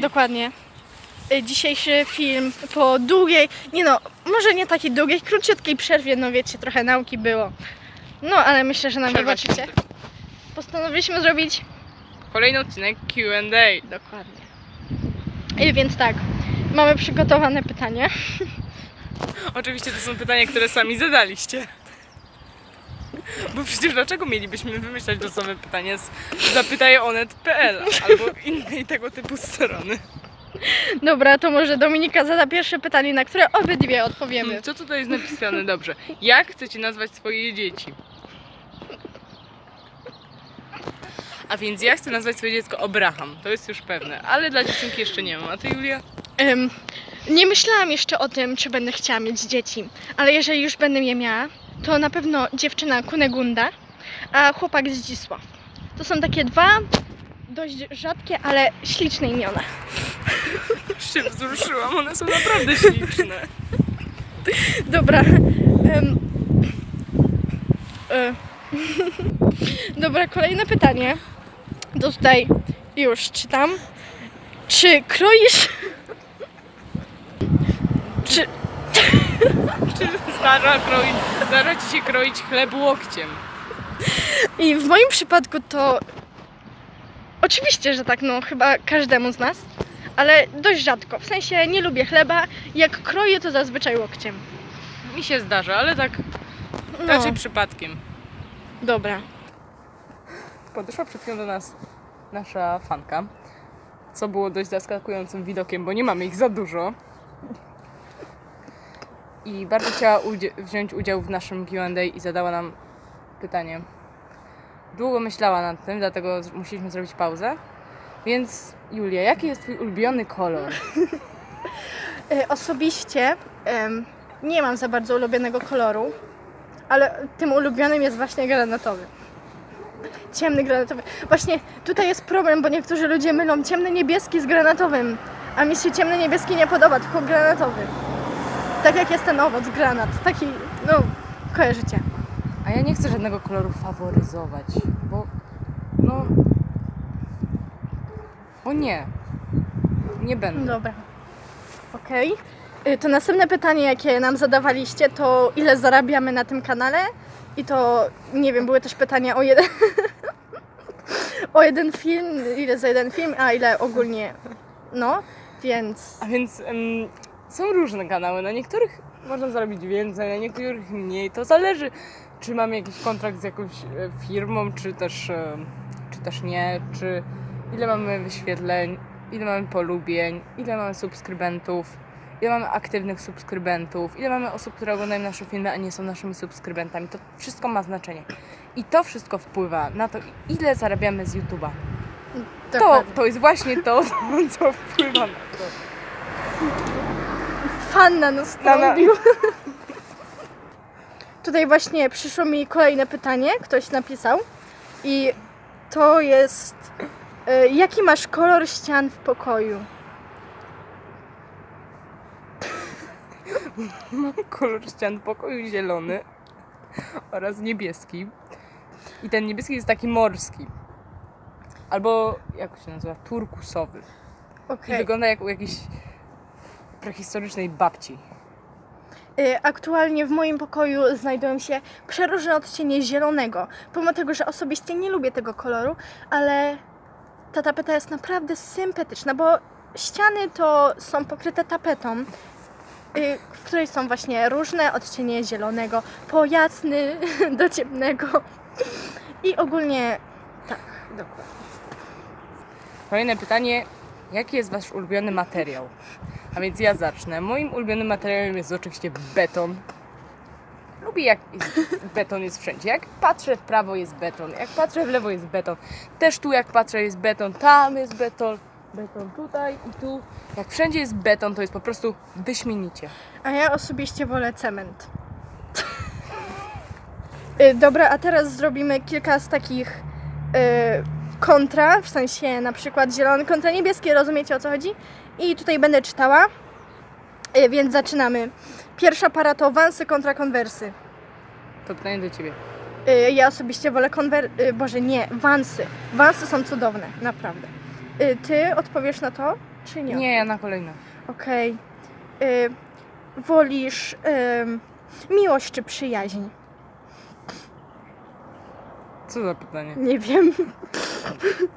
Dokładnie. Y, Dzisiejszy film po długiej, nie no, może nie takiej długiej, króciutkiej przerwie, no wiecie, trochę nauki było. No, ale myślę, że nam Przerwa wybaczycie. Postanowiliśmy zrobić Kolejny odcinek Q&A. Dokładnie. Więc tak, mamy przygotowane pytanie. Oczywiście to są pytania, które sami zadaliście. Bo przecież dlaczego mielibyśmy wymyślać losowe pytania z zapytajonet.pl albo innej tego typu strony? Dobra, to może Dominika zada pierwsze pytanie, na które obydwie odpowiemy. Co tutaj jest napisane? Dobrze. Jak chcecie nazwać swoje dzieci? A więc ja chcę nazwać swoje dziecko Abraham. To jest już pewne. Ale dla dziewczynki jeszcze nie mam. A ty Julia? Nie myślałam jeszcze o tym, czy będę chciała mieć dzieci, ale jeżeli już będę je miała, to na pewno dziewczyna Kunegunda, a chłopak Zdzisław. To są takie dwa dość rzadkie, ale śliczne imiona. Już się wzruszyłam. One są naprawdę śliczne. Dobra. Y, Dobra, kolejne pytanie. To tutaj już czytam. Czy kroisz. Czy, Czy zdarza, kroić, zdarza ci się kroić chleb łokciem? I w moim przypadku to oczywiście, że tak, no chyba każdemu z nas, ale dość rzadko. W sensie nie lubię chleba, jak kroję to zazwyczaj łokciem. Mi się zdarza, ale tak No, raczej przypadkiem. dobra. Podeszła przed chwilą do nas nasza fanka, co było dość zaskakującym widokiem, bo nie mamy ich za dużo. I bardzo chciała wziąć udział w naszym Q&A i zadała nam pytanie. Długo myślała nad tym, dlatego musieliśmy zrobić pauzę. Więc Julia, jaki jest twój ulubiony kolor? Y, Osobiście nie mam za bardzo ulubionego koloru, ale tym ulubionym jest właśnie granatowy. Ciemny granatowy. Właśnie tutaj jest problem, bo niektórzy ludzie mylą ciemny niebieski z granatowym, a mi się ciemny niebieski nie podoba, tylko granatowy. Tak jak jest ten owoc, granat. Taki, no, kojarzycie. A ja nie chcę żadnego koloru faworyzować, bo no... Bo nie. Nie będę. Dobra. Okej. Y, To następne pytanie, jakie nam zadawaliście, to ile zarabiamy na tym kanale? I to, nie wiem, były też pytania o jeden, o jeden film, ile za jeden film, a ile ogólnie, no, więc A więc em, są różne kanały. Na niektórych można zarobić więcej, na niektórych mniej. To zależy, czy mamy jakiś kontrakt z jakąś e, firmą, czy też, e, czy też nie, czy ile mamy wyświetleń, ile mamy polubień, ile mamy subskrybentów, ile mamy aktywnych subskrybentów, ile mamy osób, które oglądają nasze filmy, a nie są naszymi subskrybentami. To wszystko ma znaczenie. I to wszystko wpływa na to, ile zarabiamy z YouTube'a. To, to jest właśnie to, co wpływa na to. Fan na nas. Tutaj właśnie przyszło mi kolejne pytanie, ktoś napisał i to jest, y, jaki masz kolor ścian w pokoju? Mam kolor ścian pokoju zielony oraz niebieski. I ten niebieski jest taki morski. Albo jak się nazywa? Turkusowy. I Okej. wygląda jak u jakiejś prehistorycznej babci. Y, Aktualnie w moim pokoju znajdują się przeróżne odcienie zielonego. Pomimo tego, że osobiście nie lubię tego koloru, ale ta tapeta jest naprawdę sympatyczna, bo ściany to są pokryte tapetą, y, w której są właśnie różne odcienie zielonego, po jasny do ciemnego. I ogólnie tak, dokładnie. Kolejne pytanie. Jaki jest wasz ulubiony materiał? A więc ja zacznę. Moim ulubionym materiałem jest oczywiście beton. Lubię jak beton jest wszędzie. Jak patrzę w prawo jest beton, jak patrzę w lewo jest beton. Też tu jak patrzę jest beton, tam jest beton, beton tutaj i tu. Jak wszędzie jest beton, to jest po prostu wyśmienicie. A ja osobiście wolę cement. Y, Dobra, a teraz zrobimy kilka z takich y, kontra, w sensie na przykład zielony kontra niebieski, rozumiecie o co chodzi? I tutaj będę czytała, y, więc zaczynamy. Pierwsza para to wansy kontra konwersy. To pytanie do ciebie. Y, Ja osobiście wolę konwer... y, Boże, nie, wansy. Wansy są cudowne, naprawdę. Ty odpowiesz na to, czy nie? Nie, ja na kolejne. Okej. Y, wolisz miłość czy przyjaźń? Co za pytanie? Nie wiem.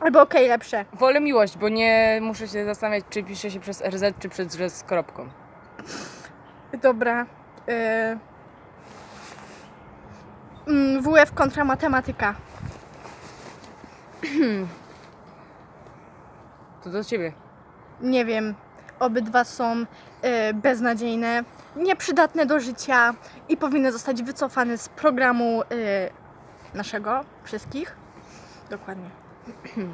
Albo okej, lepsze. Wolę miłość, bo nie muszę się zastanawiać, czy pisze się przez RZ, czy przez Z z kropką. Dobra. Y, mm, WF kontra matematyka. To do ciebie. Nie wiem. Obydwa są y, beznadziejne, nieprzydatne do życia i powinny zostać wycofane z programu y, naszego, wszystkich. Dokładnie.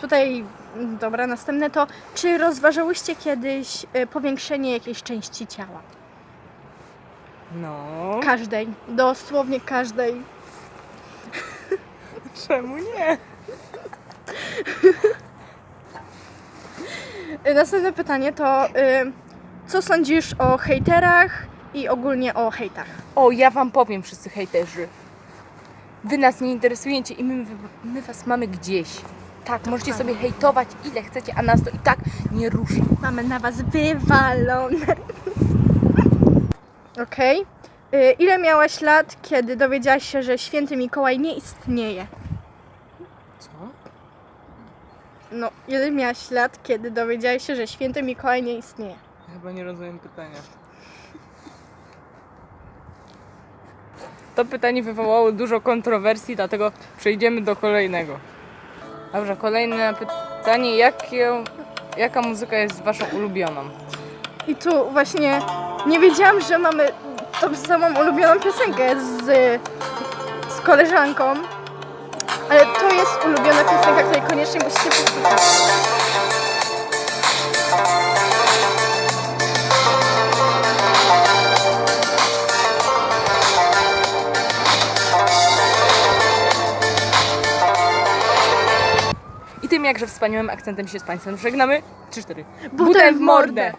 Tutaj, mm, dobra, następne to, czy rozważałyście kiedyś y, powiększenie jakiejś części ciała? No. Każdej, dosłownie każdej. Czemu nie? Następne pytanie to, y, co sądzisz o hejterach i ogólnie o hejtach? O, ja wam powiem, wszyscy hejterzy. Wy nas nie interesujecie i my, my was mamy gdzieś. Tak, możecie sobie hejtować ile chcecie, a nas to i tak nie rusza. Mamy na was wywalone. Okej. Y, Ile miałaś lat, kiedy dowiedziałaś się, że święty Mikołaj nie istnieje? Co? No, ile miałaś lat, kiedy dowiedziałaś się, że święty Mikołaj nie istnieje? Chyba nie rozumiem pytania. To pytanie wywołało dużo kontrowersji, dlatego przejdziemy do kolejnego. Dobrze, kolejne pytanie. Jakie, jaka muzyka jest waszą ulubioną? I tu właśnie nie wiedziałam, że mamy tą samą ulubioną piosenkę z, z koleżanką. Ale to jest ulubiona piosenka, której koniecznie musicie posłuchać. Jakże wspaniałym akcentem się z Państwem żegnamy. 3-4. Butem w mordę!